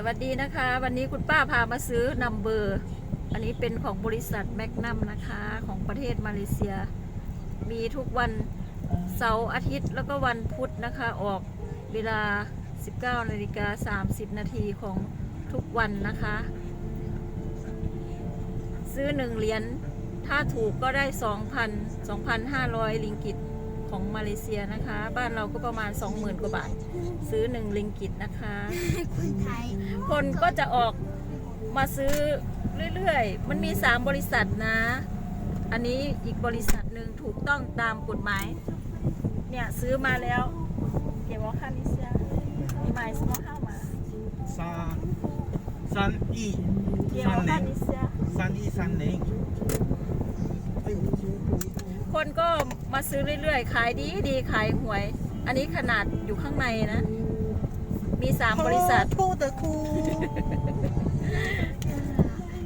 สวัสดีนะคะ วันนี้คุณป้าพามาซื้อนัมเบอร์ อันนี้เป็นของบริษัทแมกนัมนะคะของประเทศมาเลเซีย มีทุกวันเสาร์อาทิตย์แล้วก็วันพุธนะคะ ออกเวลา 19นาฬิกา30 นาทีของทุกวันนะคะ ซื้อหนึ่งเหรียญถ้าถูกก็ได้ 2,000 2,500 ลิงกิตของมาเลเซียนะคะ บ้านเราก็ประมาณ 20,000 กว่าบาท ซื้อหนึ่งลิงกิตนะคะคนไทย คนก็จะออกมาซื้อเรื่อยๆ มันมีสามบริษัทนะ อันนี้อีกบริษัทหนึ่งถูกต้องตามกฎหมาย เนี่ยซื้อมาแล้วเกี่ยวกับค่าลิเซียมีหมายสมอข้ามาสามสามอีเกี่ยวกับค่าลิเซียสามอีสามเน่งคนก็มาซื้อเรื่อยๆ ขายดีดีขายหวย อันนี้ขนาดอยู่ข้างในนะ มี3บริษัททูเดอะคู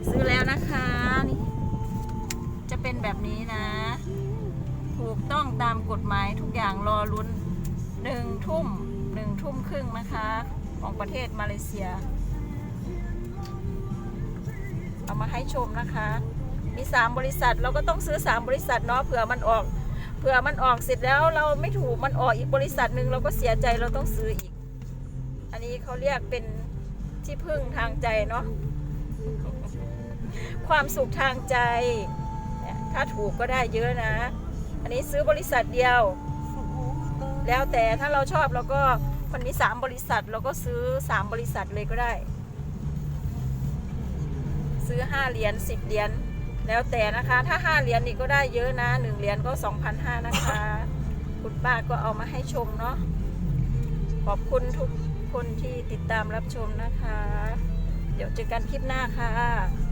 ซื้อแล้วนะคะนี่จะเป็นแบบนี้นะ ถูกต้องตามกฎหมายทุกอย่างรอลุ้นหนึ่งทุ่มหนึ่งทุ่มครึ่งนะคะ ของประเทศมาเลเซีย เอามาให้ชมนะคะ มีสามบริษัทเราก็ต้องซื้อสามบริษัทเนาะเผื่อมันออกเผื่อมันออกเสร็จแล้วเราไม่ถูกมันออกอีกบริษัทหนึ่งเราก็เสียใจเราต้องซื้ออีก อันนี้เขาเรียกเป็นที่พึ่งทางใจเนาะความสุขทางใจ ถ้าถูกก็ได้เยอะนะ อันนี้ซื้อบริษัทเดียว แล้วแต่ถ้าเราชอบเราก็มันมีสามบริษัทเราก็ซื้อสามบริษัทเลยก็ได้ ซื้อห้าเหรียญสิบเหรียญแล้วแต่นะคะ ถ้าห้าเหรียญนี่ก็ได้เยอะนะหนึ่งเหรียญก็สองพันห้านะคะ คุณป้าก็เอามาให้ชมเนาะขอบคุณทุก คนที่ติดตามรับชมนะคะ เดี๋ยวเจอกันคลิปหน้าค่ะ